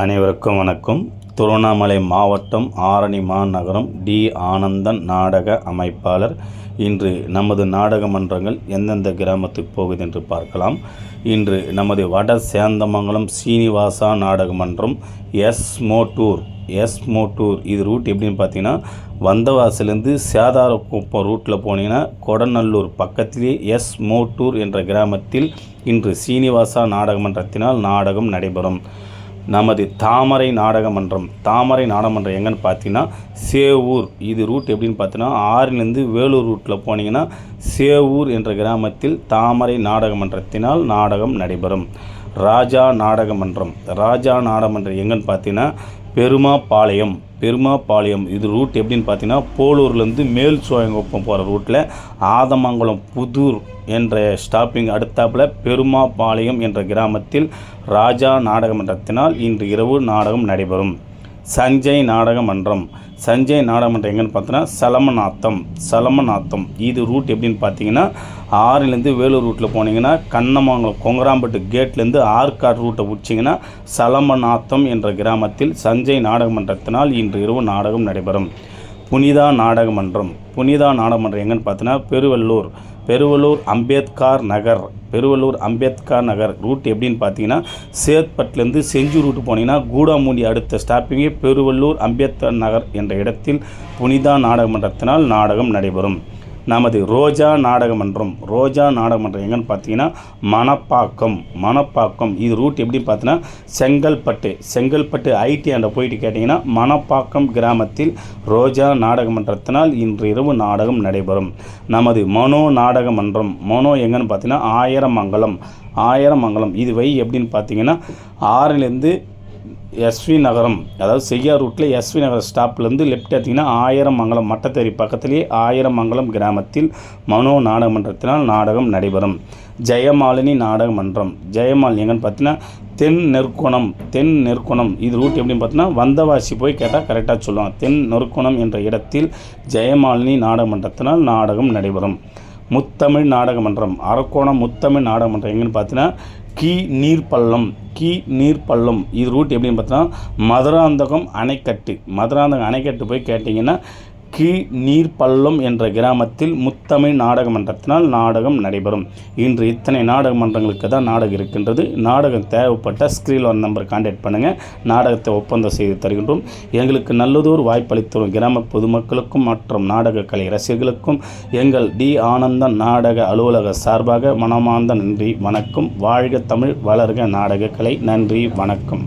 அனைவருக்கும் வணக்கம். திருவண்ணாமலை மாவட்டம் ஆரணி மாநகரம் டி. ஆனந்தன் நாடக அமைப்பாளர். இன்று நமது நாடக மன்றங்கள் எந்தெந்த கிராமத்துக்கு போகுது என்று பார்க்கலாம். இன்று நமது வட சேந்தமங்கலம் சீனிவாசா நாடக மன்றம் எஸ் மோட்டூர். எஸ் மோட்டூர் இது ரூட் எப்படின்னு பார்த்தீங்கன்னா வந்தவாசிலேருந்து சேதாரக்குப்பம் ரூட்டில் போனீங்கன்னா கொடநல்லூர் பக்கத்திலே எஸ் மோட்டூர் என்ற கிராமத்தில் இன்று சீனிவாசா நாடக மன்றத்தினால் நாடகம் நடைபெறும். நமது தாமரை நாடக மன்றம். தாமரை நாடகமன்றம் எங்கன்னு பார்த்தீங்கன்னா சேவூர். இது ரூட் எப்படின்னு பார்த்தீங்கன்னா ஆறிலிருந்து வேலூர் ரூட்டில் போனீங்கன்னா சேவூர் என்ற கிராமத்தில் தாமரை நாடக மன்றத்தினால் நாடகம் நடைபெறும். ராஜா நாடகமன்றம். ராஜா நாடகமன்றம் எங்கன்னு பார்த்தீங்கன்னா பெருமாபாளையம் பெருமாபாளையம் இது ரூட் எப்படின்னு பார்த்தீங்கன்னா போலூர்லேருந்து மேல் சோயங்குப்பம் போகிற ரூட்டில் ஆதமங்கலம் புதூர் என்ற ஸ்டாப்பிங் அடுத்தாப்பில் பெருமாபாளையம் என்ற கிராமத்தில் ராஜா நாடகமன்றத்தினால் இன்று இரவு நாடகம் நடைபெறும். சஞ்சய் நாடக மன்றம் சஞ்சய் நாடக மன்றம் எங்கன்னு பார்த்தோன்னா சலமநாத்தம் சலமநாத்தம். இது ரூட் எப்படின்னு பார்த்தீங்கன்னா ஆறுலேருந்து வேலூர் ரூட்டில் போனீங்கன்னா கண்ணமங்கலம் கொங்கராம்பட்டு கேட்லேருந்து ஆற்காடு ரூட்டை பிடிச்சிங்கன்னா சலமநாத்தம் என்ற கிராமத்தில் சஞ்சய் நாடக மன்றத்தினால் இன்று இரவு நாடகம் நடைபெறும். புனிதா நாடக மன்றம் புனிதா நாடக மன்றம் எங்கன்னு பார்த்தீங்கன்னா பெருவள்ளூர். பெருவலூர் அம்பேத்கார் நகர். பெருவலூர் அம்பேத்கார் நகர். ரூட் எப்படின்னு பார்த்தீங்கன்னா சேத்பட்லேருந்து செஞ்சி ரூட்டு போனீங்கன்னா கூடாமூடி அடுத்த ஸ்டாப்பிங்கே பெருவலூர் அம்பேத்கர் நகர் என்ற இடத்தில் புனிதா நாடகமன்றத்தினால் நாடகம் நடைபெறும். நமது ரோஜா நாடகமன்றம். ரோஜா நாடகமன்றம் எங்கன்னு பார்த்தீங்கன்னா மணப்பாக்கம். மணப்பாக்கம் இது ரூட் எப்படின்னு பார்த்தீங்கன்னா செங்கல்பட்டு. செங்கல்பட்டு ஐடி அண்ட போயிட்டு கேட்டிங்கன்னா மணப்பாக்கம் கிராமத்தில் ரோஜா நாடகமன்றத்தினால் இன்று இரவு நாடகம் நடைபெறும். நமது மனோ நாடக மன்றம் மனோ எங்கன்னு பார்த்தீங்கன்னா ஆயிரமங்கலம். ஆயிரமங்கலம். இது வை எப்படின்னு பார்த்தீங்கன்னா ஆறிலேருந்து எஸ்வி நகரம் அதாவது செய்யார் ரூட்டில் எஸ்வி நகர ஸ்டாப்லேருந்து லெஃப்ட் எடுத்திங்கன்னா ஆயிரம் மங்கலம் மட்டத்தேரி பக்கத்திலேயே ஆயிரம் மங்கலம் கிராமத்தில் மனோ நாடகமன்றத்தினால் நாடகம் நடைபெறும். ஜெயமாலினி நாடக மன்றம் ஜெயமாலினி எங்கன்னு பார்த்தீங்கன்னா தென் நெற்குணம் தென் நெற்குணம். இது ரூட் எப்படின்னு பார்த்தீங்கன்னா வந்தவாசி போய் கேட்டால் கரெக்டாக சொல்லுவாங்க. தென் நெற்குணம் என்ற இடத்தில் ஜெயமாலினி நாடக மன்றத்தினால் நாடகம் நடைபெறும். முத்தமிழ் நாடகமன்றம் அரக்கோணம் முத்தமிழ் நாடகமன்றம் எங்கன்னு பார்த்தீங்கன்னா கி. நீர்ப்பள்ளம் கி. நீர்ப்பள்ளம். இது ரூட் எப்படின்னு பார்த்தீங்கன்னா மதுராந்தகம் அணைக்கட்டு. மதுராந்தகம் அணைக்கட்டு போய் கேட்டிங்கன்னா கீழ் நீர்ப்பள்ளம் என்ற கிராமத்தில் முத்தமிழ் நாடக மன்றத்தினால் நாடகம் நடைபெறும். இன்று இத்தனை நாடக மன்றங்களுக்கு தான் நாடகம் இருக்கின்றது. நாடகம் தேவைப்பட்ட ஸ்க்ரீன் ஒன் நம்பர் கான்டாக்ட் பண்ணுங்கள் நாடகத்தை ஒப்பந்தம் செய்து தருகின்றோம். எங்களுக்கு நல்லதொரு வாய்ப்பளித்தரும் கிராம பொதுமக்களுக்கும் மற்றும் நாடக கலை ரசிகர்களுக்கும் எங்கள் டி ஆனந்தன் நாடக அலுவலக சார்பாக மனமார்ந்த நன்றி வணக்கம். வாழ்க தமிழ் வளர்க நாடக கலை. நன்றி வணக்கம்.